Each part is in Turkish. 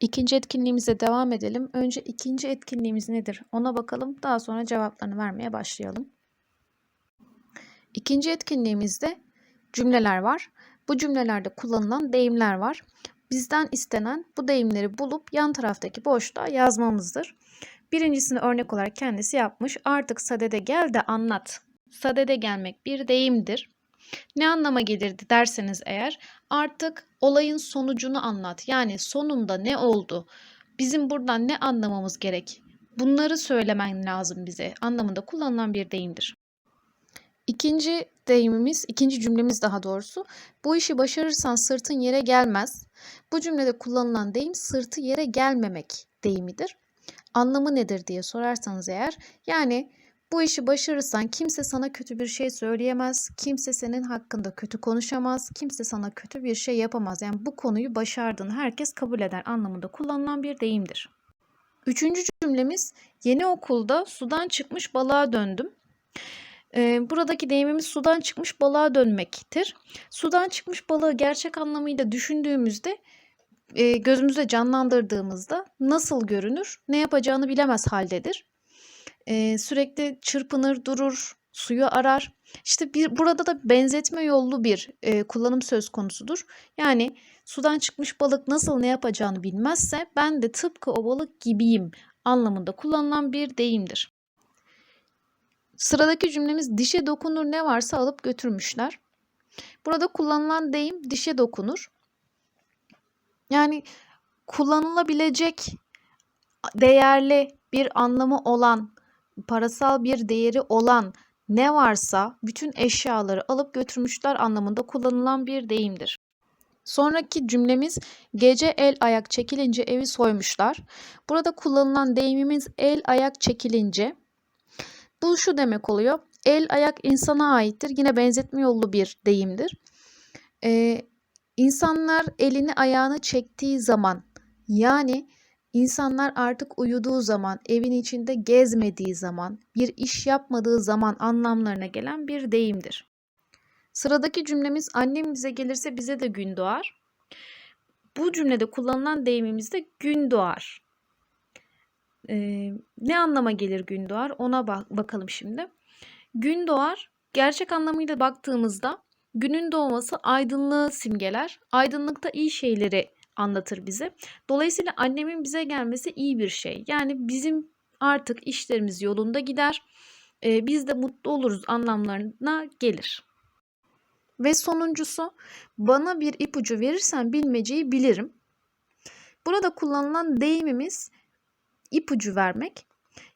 İkinci etkinliğimize devam edelim. Önce ikinci etkinliğimiz nedir? Ona bakalım. Daha sonra cevaplarını vermeye başlayalım. İkinci etkinliğimizde cümleler var. Bu cümlelerde kullanılan deyimler var. Bizden istenen bu deyimleri bulup yan taraftaki boşluğa yazmamızdır. Birincisini örnek olarak kendisi yapmış. Artık sadede gel de anlat. Sadede gelmek bir deyimdir. Ne anlama gelirdi derseniz eğer artık olayın sonucunu anlat. Yani sonunda ne oldu? Bizim buradan ne anlamamız gerek? Bunları söylemen lazım bize anlamında kullanılan bir deyimdir. İkinci deyimimiz, ikinci cümlemiz daha doğrusu. Bu işi başarırsan sırtın yere gelmez. Bu cümlede kullanılan deyim sırtı yere gelmemek deyimidir. Anlamı nedir diye sorarsanız eğer yani bu işi başarırsan kimse sana kötü bir şey söyleyemez, kimse senin hakkında kötü konuşamaz, kimse sana kötü bir şey yapamaz. Yani bu konuyu başardığını herkes kabul eder anlamında kullanılan bir deyimdir. Üçüncü cümlemiz yeni okulda sudan çıkmış balığa döndüm. Ee, buradaki deyimimiz sudan çıkmış balığa dönmektir. Sudan çıkmış balığı gerçek anlamıyla düşündüğümüzde e, gözümüzde canlandırdığımızda nasıl görünür, ne yapacağını bilemez haldedir. Ee, sürekli çırpınır, durur, suyu arar. İşte bir, burada da benzetme yollu bir e, kullanım söz konusudur. Yani sudan çıkmış balık nasıl ne yapacağını bilmezse ben de tıpkı o balık gibiyim anlamında kullanılan bir deyimdir. Sıradaki cümlemiz dişe dokunur ne varsa alıp götürmüşler. Burada kullanılan deyim dişe dokunur. Yani kullanılabilecek değerli bir anlamı olan, parasal bir değeri olan ne varsa bütün eşyaları alıp götürmüşler anlamında kullanılan bir deyimdir. Sonraki cümlemiz gece el ayak çekilince evi soymuşlar. Burada kullanılan deyimimiz el ayak çekilince. Bu şu demek oluyor. El ayak insana aittir. Yine benzetme yollu bir deyimdir. Ee, insanlar elini ayağını çektiği zaman yani insanlar artık uyuduğu zaman, evin içinde gezmediği zaman, bir iş yapmadığı zaman anlamlarına gelen bir deyimdir. Sıradaki cümlemiz annem bize gelirse bize de gün doğar. Bu cümlede kullanılan deyimimiz de gün doğar. Ee, ne anlama gelir gün doğar ona bak bakalım şimdi. Gün doğar gerçek anlamıyla baktığımızda günün doğması aydınlığı simgeler. Aydınlıkta iyi şeyleri anlatır bize. Dolayısıyla annemin bize gelmesi iyi bir şey. Yani bizim artık işlerimiz yolunda gider. Ee, biz de mutlu oluruz anlamlarına gelir. Ve sonuncusu bana bir ipucu verirsen bilmeceyi bilirim. Burada kullanılan deyimimiz ipucu vermek.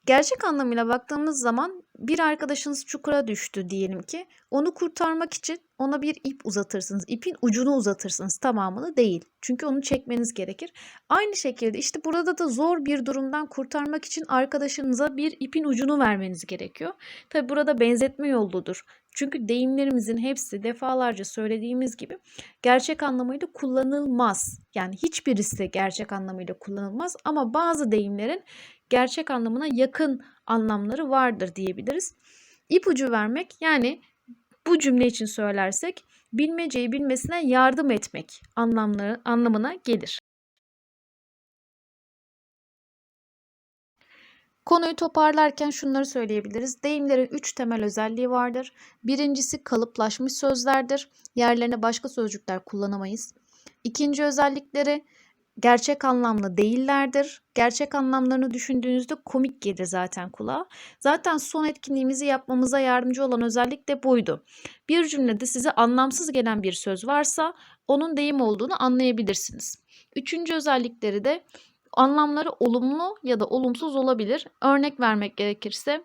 Gerçek anlamıyla baktığımız zaman bir arkadaşınız çukura düştü diyelim ki. Onu kurtarmak için ona bir ip uzatırsınız. İpin ucunu uzatırsınız tamamını değil. Çünkü onu çekmeniz gerekir. Aynı şekilde işte burada da zor bir durumdan kurtarmak için arkadaşınıza bir ipin ucunu vermeniz gerekiyor. Tabi burada benzetme yolludur. Çünkü deyimlerimizin hepsi defalarca söylediğimiz gibi gerçek anlamıyla kullanılmaz. Yani hiçbirisi de gerçek anlamıyla kullanılmaz ama bazı deyimlerin gerçek anlamına yakın anlamları vardır diyebiliriz. İpucu vermek yani bu cümle için söylersek bilmeceyi bilmesine yardım etmek anlamları anlamına gelir. Konuyu toparlarken şunları söyleyebiliriz. Deyimlerin üç temel özelliği vardır. Birincisi kalıplaşmış sözlerdir. Yerlerine başka sözcükler kullanamayız. İkinci özellikleri gerçek anlamlı değillerdir. Gerçek anlamlarını düşündüğünüzde komik gelir zaten kulağa. Zaten son etkinliğimizi yapmamıza yardımcı olan özellik de buydu. Bir cümlede size anlamsız gelen bir söz varsa onun deyim olduğunu anlayabilirsiniz. Üçüncü özellikleri de anlamları olumlu ya da olumsuz olabilir. Örnek vermek gerekirse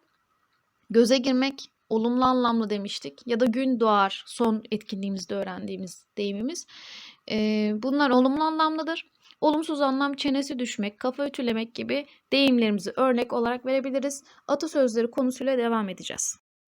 göze girmek olumlu anlamlı demiştik ya da gün doğar son etkinliğimizde öğrendiğimiz deyimimiz. Bunlar olumlu anlamlıdır. Olumsuz anlam çenesi düşmek, kafa ütülemek gibi deyimlerimizi örnek olarak verebiliriz. Atasözleri konusuyla devam edeceğiz.